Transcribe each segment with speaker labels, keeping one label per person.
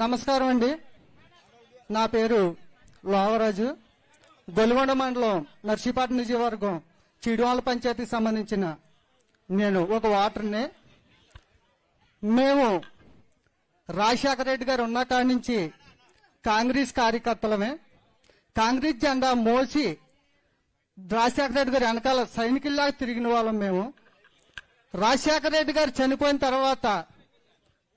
Speaker 1: నమస్కారం అండి. నా పేరు లోవరాజు. గొలుగొండ మండలం నర్సీపాటి నియోజకవర్గం చిడివాళ్ళ పంచాయతీకి సంబంధించిన నేను ఒక వాటర్ని మేము రాజశేఖర రెడ్డి గారు ఉన్న కాడి నుంచి కాంగ్రెస్ కార్యకర్తలమే. కాంగ్రెస్ జెండా మోసి రాజశేఖర రెడ్డి గారు వెనకాల సైనికుల్లాగా తిరిగిన వాళ్ళం మేము. రాజశేఖర రెడ్డి గారు చనిపోయిన తర్వాత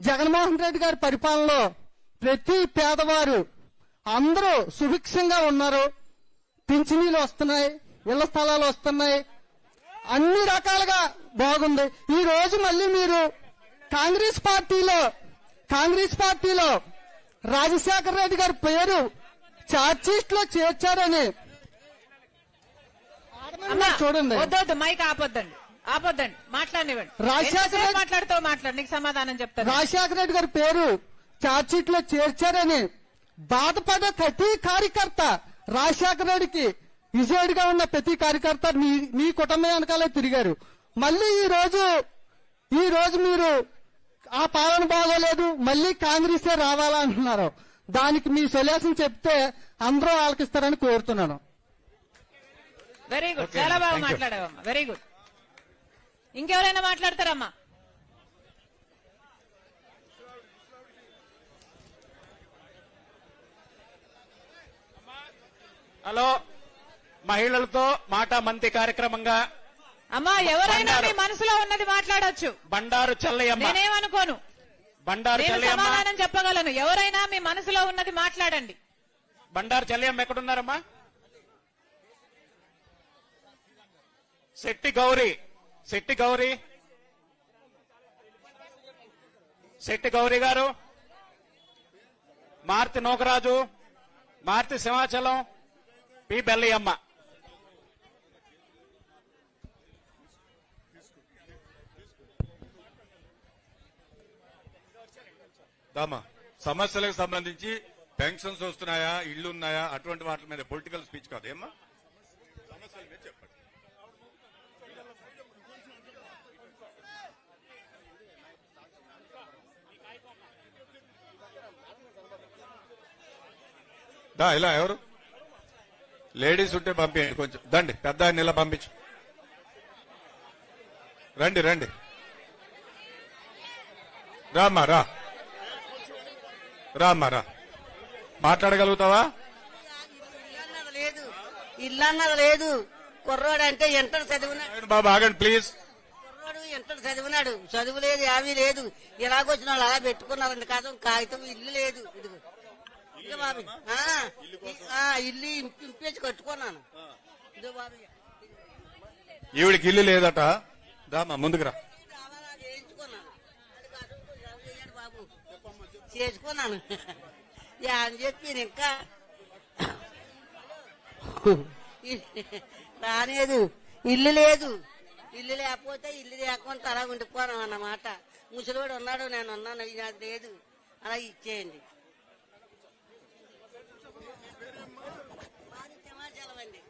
Speaker 1: జగన్మోహన్ రెడ్డి గారి పరిపాలనలో ప్రతి పేదవారు అందరూ సుభిక్షంగా ఉన్నారు. పింఛనీలు వస్తున్నాయి ఇళ్ళ స్థలాలు వస్తున్నాయి. అన్ని రకాలుగా బాగుంది. ఈ రోజు మళ్ళీ మీరు కాంగ్రెస్ పార్టీలో కాంగ్రెస్ పార్టీలో రాజశేఖర రెడ్డి గారి పేరు చార్జ్షీట్లో చేర్చారని చూడండి.
Speaker 2: మైక్ ఆపొద్దండి. ఆపొద్దండి మాట్లాడినివ్వండి.
Speaker 1: రాజశేఖర రెడ్డి-
Speaker 2: మాట్లాడుతావు మాట్లాడు నీకు సమాధానం చెప్తాను.
Speaker 1: రాజశేఖర రెడ్డి గారి పేరు చార్జ్షీట్లో చేర్చారని బాధపడ్డ ప్రతి కార్యకర్త రాజశేఖర రెడ్డికి విజయుడిగా ఉన్న ప్రతి కార్యకర్త మీ మీ కుటుంబం వెనకాలే తిరిగారు. మళ్ళీ ఈ రోజు ఈ రోజు మీరు ఆ పాలన బాగోలేదు మళ్ళీ కాంగ్రెసే రావాలా అంటున్నారు. దానికి మీ సొల్యూషన్ చెప్తే అందరూ ఆలకిస్తారని కోరుతున్నాను.
Speaker 2: వెరీ గుడ్ చాలా బాగా. మాట్లాడావమ్మా. వెరీ గుడ్ ఇంకెవరైనా మాట్లాడతారమ్మా?
Speaker 3: హలో మహిళలతో మాట మంతి కార్యక్రమంగా
Speaker 2: అమ్మా ఎవరైనా. మీ మనసులో ఉన్నది మాట్లాడొచ్చు.
Speaker 3: బండారు చెల్లయ్యమ్మ
Speaker 2: నేనేమనుకోను.
Speaker 3: బండారు
Speaker 2: సమాధానం చెప్పగలను. ఎవరైనా మీ మనసులో ఉన్నది మాట్లాడండి.
Speaker 3: బండారు చెల్లయ్యమ్మ ఎక్కడున్నారమ్మా? శెట్టి గౌరీ. శెట్టి గౌరీ. శెట్టి గౌరీ గారు. మార్తి నూకరాజు. మార్తి సింహాచలం. పి బెల్లయ్యమ్మ.
Speaker 4: దామా సమస్యలకు సంబంధించి పెన్షన్స్ వస్తున్నాయా ఇళ్ళు ఉన్నాయా అటువంటి వాటి మీద పొలిటికల్ స్పీచ్ కాదు. ఏమ్మా? సమస్యల మీద చెప్పండి. దా ఇలా ఎవరు? లేడీస్ ఉంటే పంపించండి కొంచెం. దండి పెద్ద ఆయన ఇలా పంపించు. రండి రండి. రామ్మా రా. రా అమ్మా రా. మాట్లాడగలుగుతావా?
Speaker 5: లేదు ఇల్లన్నది లేదు. కుర్రోడు అంటే ఎంటర్ చదివినాడు
Speaker 4: బాబు ఆగండి ప్లీజ్.
Speaker 5: కుర్రోడు ఎంటర్ చదివినాడు? చదువు లేదు యావి లేదు. ఇలాగొచ్చిన వాళ్ళు అలా పెట్టుకున్నారండి. కాదు కాగితం ఇల్లు లేదు. ఇదిగో. ఇదిగో బాబు. ఆ, ఆ, ఇల్లు ఇంపేసి కట్టుకున్నాను. ఇదిగో బాబు.
Speaker 4: ఈవిడికి ఇల్లు లేదట. దామా ముందుకు రా.
Speaker 5: రావాలా చేయించుకున్నాను అది కాదు, చదువు చేయండి బాబు. చేసుకున్నాను. యా అని చెప్పి నేను ఇంకా. రాలేదు. ఇల్లు లేదు. ఇల్లు లేకపోతే ఇల్లు లేకుండా అలా ఉండిపోను అన్నమాట. ముసలివాడు ఉన్నాడు నేను ఉన్నాను ఇది నాకు లేదు. అలా ఇచ్చేయండి మాది సింహాచలం అండి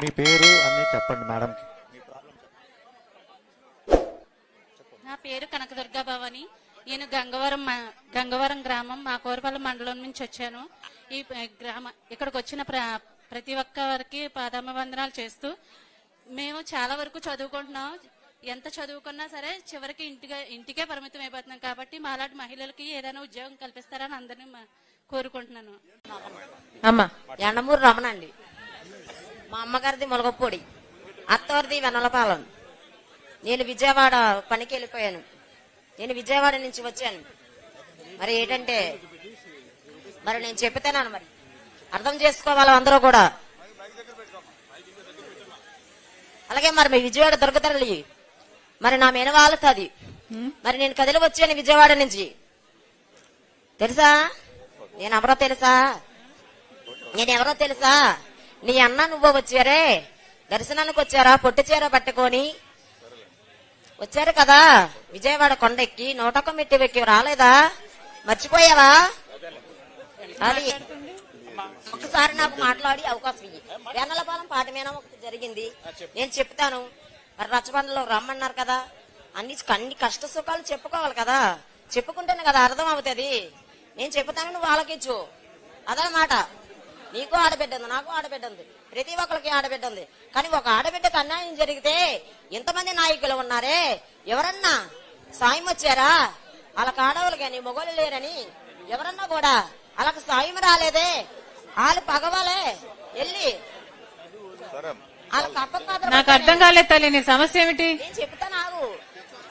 Speaker 6: మీ పేరు అన్ని చెప్పండి మేడం
Speaker 7: నా పేరు కనకదుర్గా భవాని. నేను గంగవరం గంగవరం గ్రామం మా కోరపల్లి మండలం నుంచి వచ్చాను. ఈ గ్రామ ఇక్కడికి వచ్చిన ప్ర- ప్రతి ఒక్కరికి పాదామ వందనాలు చేస్తూ మేము చాలా వరకు చదువుకుంటున్నాం. ఎంత చదువుకున్నా సరే చివరికి ఇంటిగా ఇంటికే పరిమితం అయిపోతున్నాం కాబట్టి మాలాంటి మహిళలకి ఏదైనా ఉద్యోగం కల్పిస్తారని అందరినీ మా- కోరుకుంటున్నాను.
Speaker 2: అమ్మా
Speaker 8: ఎండమూరు రమణ అండి మా అమ్మగారిది మొలగపూడి అత్తవారిది వెనలపాలెం నేను విజయవాడ పనికి వెళ్ళిపోయాను. నేను విజయవాడ నుంచి వచ్చాను. మరి ఏంటంటే మరి నేను చెప్తాను మరి. అర్థం చేసుకోవాలి అందరూ కూడా. అలాగే మరి మీ విజయవాడ దొరకతరలి. మరి నా మీద వాలుతుంది మరి నేను కదిలి వచ్చాను విజయవాడ నుంచి. తెలుసా? నేను ఎవరో తెలుసా? నేనెవరో తెలుసా? నీ అన్న నువ్వు వచ్చారే? దర్శనానికి వచ్చారా? పొట్టి చీర పట్టుకొని? వచ్చారు కదా? విజయవాడ కొండెక్కి నూటొక్క మెట్టి ఎక్కి రాలేదా? మర్చిపోయావా? అది ఒకసారి నాకు మాట్లాడి అవకాశం ఇయ్యి. వేనలపాలెం పాట మీద ఒకటి జరిగింది. నేను చెప్తాను. మరి రచ్చబండలో రమ్మన్నారు కదా. అన్ని అన్ని కష్ట సుఖాలు చెప్పుకోవాలి కదా. చెప్పుకుంటేనే కదా అర్థం అవుతుంది. నేను చెప్తాను నువ్వు ఆలకించు. అదనమాట నీకు ఆడబిడ్డ ఉంది నాకు ఆడబిడ్డ ఉంది. ప్రతి ఒక్కరికి ఆడబిడ్డ ఉంది. కానీ ఒక ఆడబిడ్డకు అన్యాయం జరిగితే ఇంతమంది నాయకులు ఉన్నారే? ఎవరన్నా సాయం వచ్చారా? వాళ్ళకి ఆడవాళ్ళు కానీ మొగోళ్ళు లేరని ఎవరన్నా కూడా వాళ్ళకి సాయం రాలేదే. వాళ్ళు పగవాలే. వెళ్ళి.
Speaker 2: నాకు అర్థం కాలేదు తల్లి నీ సమస్య ఏమిటి?
Speaker 8: నేను చెప్తా నాకు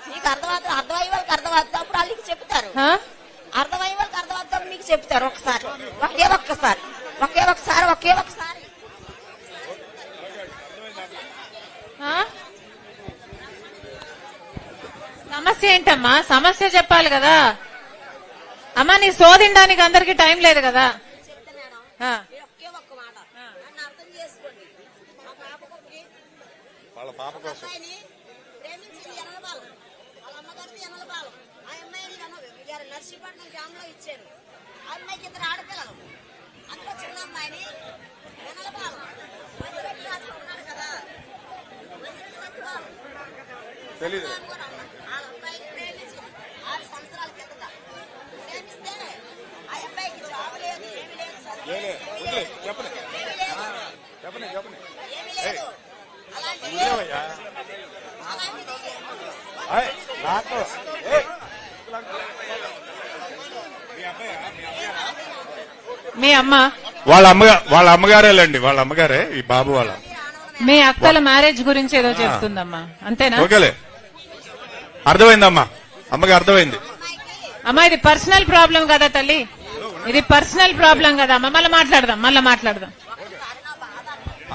Speaker 8: నీకు అర్థమవుతుంది అర్థమయ్యే వాళ్ళకి అర్థమవుతుంది అప్పుడు వాళ్ళకి చెప్తారు? అర్థమయ్యే వాళ్ళకి అర్థమవుతుంది మీకు చెప్తారు ఒకసారి. ఒకే ఒక్కసారి. ఒకే ఒకసారి ఒకే ఒకసారి?
Speaker 2: సమస్య ఏంటమ్మా? సమస్య చెప్పాలి కదా. అమ్మా నీ శోధించడానికి అందరికి టైం లేదు కదా
Speaker 8: చెప్తా మేడం
Speaker 2: ఆ.
Speaker 8: మీరు ఒకే ఒక్క మాట నన్ను అర్థం చేసుకోండి మా పాపకి
Speaker 4: వాళ్ళ పాప కోసం
Speaker 8: అమ్మాయిని ప్రేమించింది ఎనలబాలం వాళ్ళ అమ్మగారిది ఎనలబాలం ఆ అమ్మాయిని ఎన- నర్సీపట్నం గ్రామంలో ఇచ్చారు. ఆ అమ్మాయికి ఇద్దరు ఆడపిల్లలు. అందులో చిన్న అమ్మాయిని రాజు ఉన్నాడు కదా.
Speaker 4: తెలీదు.
Speaker 8: ఆ అమ్మాయిని ఆరు సంవత్సరాల కిందట ప్రేమిస్తే ఆ అబ్బాయికి జాబ్ లేదు ఏమీ లేదు చదువు
Speaker 4: లే, లే,
Speaker 8: ఏమీ
Speaker 4: వదిలే,
Speaker 8: లేదు.
Speaker 4: చెప్పని
Speaker 8: ఏమీ లేదు
Speaker 4: చెప్పని చెప్పని
Speaker 8: ఏమీ లేదు అలాంటిది
Speaker 4: వదిలేవయ్యా.
Speaker 8: అలాంటిది
Speaker 4: ఆయ్, నాకు ఏయ్. మీ
Speaker 2: అమ్మ?
Speaker 4: వాళ్ళ అమ్మగారు వాళ్ళ అమ్మగారేలండి వాళ్ళ అమ్మగారే ఈ బాబు వాళ్ళ.
Speaker 2: మీ అక్కల మ్యారేజ్ గురించి ఏదో చెప్తుందమ్మా. అంతేనా?
Speaker 4: ఓకేలే. అర్థమైందమ్మా. అమ్మకి అర్థమైంది.
Speaker 2: అమ్మా ఇది పర్సనల్ ప్రాబ్లం కదా తల్లి. ఇది పర్సనల్ ప్రాబ్లం కదా అమ్మా. మళ్ళీ మాట్లాడదాం మళ్ళీ మాట్లాడదాం.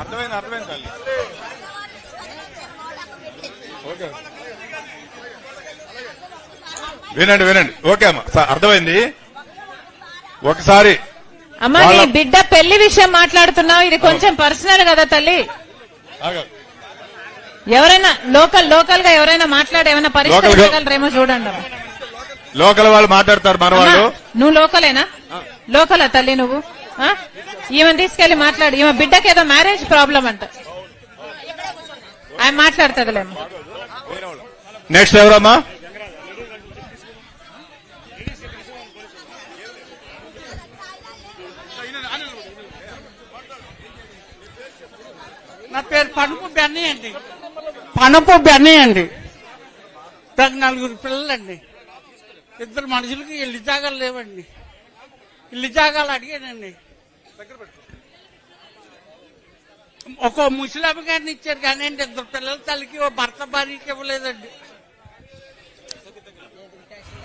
Speaker 4: అర్థమైంది అర్థమైంది తల్లి. ఓకే. వినండి వినండి. ఓకే అమ్మా. అర్థమైంది? ఒకసారి.
Speaker 2: అమ్మా నీ బిడ్డ పెళ్ళి విషయం మాట్లాడుతున్నావు. ఇది కొంచెం పర్సనల్ కదా తల్లి. ఎవరైనా లోకల్ లోకల్గా ఎవరైనా మాట్లాడి ఏమైనా పరిష్కరించగలరేమో చూడండి.
Speaker 4: లోకల్ వాళ్ళు మాట్లాడతారు మన వాళ్ళు.
Speaker 2: నువ్వు లోకలేనా? లోకలా తల్లి నువ్వు? ఆ? ఈమెను తీసుకెళ్ళి మాట్లాడు. ఈమె బిడ్డకి ఏదో మ్యారేజ్ ప్రాబ్లం అంట. ఆయన మాట్లాడుతుందిలేమ్మా
Speaker 4: నెక్స్ట్ ఎవరమ్మా?
Speaker 9: నా పేరు పనుపు బెన్నీ అండి. పనుపు బెన్నీ అండి. నాకు నలుగురు పిల్లలండి. ఇద్దరు మనుషులకి ఇల్లు జాగాలు లేవండి. ఇల్లు జాగాలు అడిగానండి. ఒక ముసలామి గారిని ఇచ్చారు కానీ అండి ఇద్దరు పిల్లల తల్లికి ఓ భర్త భార్యకి ఇవ్వలేదండి.